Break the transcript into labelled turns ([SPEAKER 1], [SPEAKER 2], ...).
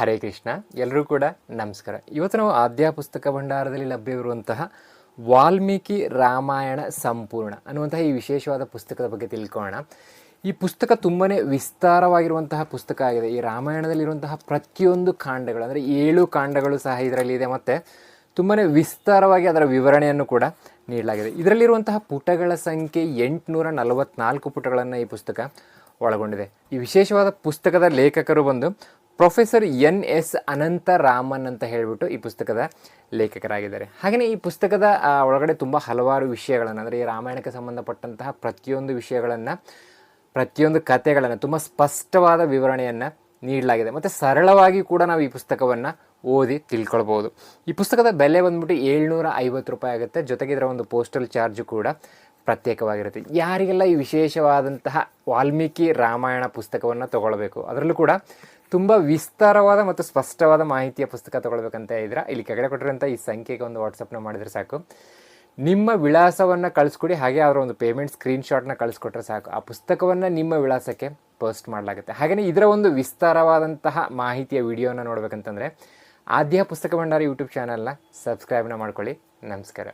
[SPEAKER 1] ಹರೇ ಕೃಷ್ಣ. ಎಲ್ಲರೂ ಕೂಡ ನಮಸ್ಕಾರ. ಇವತ್ತು ನಾವು ಆದ್ಯ ಪುಸ್ತಕ ಭಂಡಾರದಲ್ಲಿ ಲಭ್ಯವಿರುವಂತಹ ವಾಲ್ಮೀಕಿ ರಾಮಾಯಣ ಸಂಪೂರ್ಣ ಅನ್ನುವಂತಹ ಈ ವಿಶೇಷವಾದ ಪುಸ್ತಕದ ಬಗ್ಗೆ ತಿಳ್ಕೊಳ್ಳೋಣ. ಈ ಪುಸ್ತಕ ತುಂಬಾ ವಿಸ್ತಾರವಾಗಿರುವಂತಹ ಪುಸ್ತಕ ಆಗಿದೆ. ಈ ರಾಮಾಯಣದಲ್ಲಿರುವಂತಹ ಪ್ರತಿಯೊಂದು ಕಾಂಡಗಳು, ಅಂದರೆ ಏಳು ಕಾಂಡಗಳು ಸಹ ಇದರಲ್ಲಿ ಇದೆ. ಮತ್ತು ತುಂಬಾ ವಿಸ್ತಾರವಾಗಿ ಅದರ ವಿವರಣೆಯನ್ನು ಕೂಡ ನೀಡಲಾಗಿದೆ. ಇದರಲ್ಲಿರುವಂತಹ ಪುಟಗಳ ಸಂಖ್ಯೆ ಎಂಟುನೂರ ನಲವತ್ನಾಲ್ಕು ಪುಟಗಳನ್ನು ಈ ಪುಸ್ತಕ ಒಳಗೊಂಡಿದೆ. ಈ ವಿಶೇಷವಾದ ಪುಸ್ತಕದ ಲೇಖಕರು ಬಂದು professor N S Anantha Raman ಅಂತ ಹೇಳಿಬಿಟ್ಟು ಈ ಪುಸ್ತಕದ ಲೇಖಕರಾಗಿದ್ದಾರೆ. ಹಾಗೆಯೇ ಈ ಪುಸ್ತಕದ ಒಳಗಡೆ ತುಂಬ ಹಲವಾರು ವಿಷಯಗಳನ್ನು, ಅಂದರೆ ಈ ರಾಮಾಯಣಕ್ಕೆ ಸಂಬಂಧಪಟ್ಟಂತಹ ಪ್ರತಿಯೊಂದು ವಿಷಯಗಳನ್ನು, ಪ್ರತಿಯೊಂದು ಕಥೆಗಳನ್ನು, ತುಂಬ ಸ್ಪಷ್ಟವಾದ ವಿವರಣೆಯನ್ನು ನೀಡಲಾಗಿದೆ. ಮತ್ತು ಸರಳವಾಗಿ ಕೂಡ ನಾವು ಈ ಪುಸ್ತಕವನ್ನು ಓದಿ ತಿಳ್ಕೊಳ್ಬೋದು. ಈ ಪುಸ್ತಕದ ಬೆಲೆ ಬಂದ್ಬಿಟ್ಟು ಏಳ್ನೂರ ಐವತ್ತು ರೂಪಾಯಿ ಆಗುತ್ತೆ. ಜೊತೆಗೆ ಇದರ ಒಂದು ಪೋಸ್ಟಲ್ ಚಾರ್ಜು ಕೂಡ ಪ್ರತ್ಯೇಕವಾಗಿರುತ್ತೆ. ಯಾರಿಗೆಲ್ಲ ಈ ವಿಶೇಷವಾದಂತಹ ವಾಲ್ಮೀಕಿ ರಾಮಾಯಣ ಪುಸ್ತಕವನ್ನು ತಗೊಳ್ಬೇಕು, ಅದರಲ್ಲೂ ಕೂಡ ತುಂಬ ವಿಸ್ತಾರವಾದ ಮತ್ತು ಸ್ಪಷ್ಟವಾದ ಮಾಹಿತಿಯ ಪುಸ್ತಕ ತೊಗೊಳ್ಬೇಕಂತ ಇದ್ರೆ ಇಲ್ಲಿ ಕೆಳಗಡೆ ಕೊಟ್ಟಿರೋಂಥ ಈ ಸಂಖ್ಯೆಗೆ ಒಂದು ವಾಟ್ಸಪ್ನ ಮಾಡಿದರೆ ಸಾಕು. ನಿಮ್ಮ ವಿಳಾಸವನ್ನು ಕಳಿಸ್ಕೊಡಿ, ಹಾಗೆ ಅವರ ಒಂದು ಪೇಮೆಂಟ್ ಸ್ಕ್ರೀನ್ಶಾಟ್ನ ಕಳಿಸ್ಕೊಟ್ರೆ ಸಾಕು. ಆ ಪುಸ್ತಕವನ್ನು ನಿಮ್ಮ ವಿಳಾಸಕ್ಕೆ ಪೋಸ್ಟ್ ಮಾಡಲಾಗುತ್ತೆ. ಹಾಗೆಯೇ ಇದರ ಒಂದು ವಿಸ್ತಾರವಾದಂತಹ ಮಾಹಿತಿಯ ವಿಡಿಯೋನ ನೋಡಬೇಕಂತಂದರೆ ಆದ್ಯ ಪುಸ್ತಕ ಭಂಡಾರ ಯೂಟ್ಯೂಬ್ ಚಾನಲ್ನ ಸಬ್ಸ್ಕ್ರೈಬ್ನ ಮಾಡ್ಕೊಳ್ಳಿ. ನಮಸ್ಕಾರ.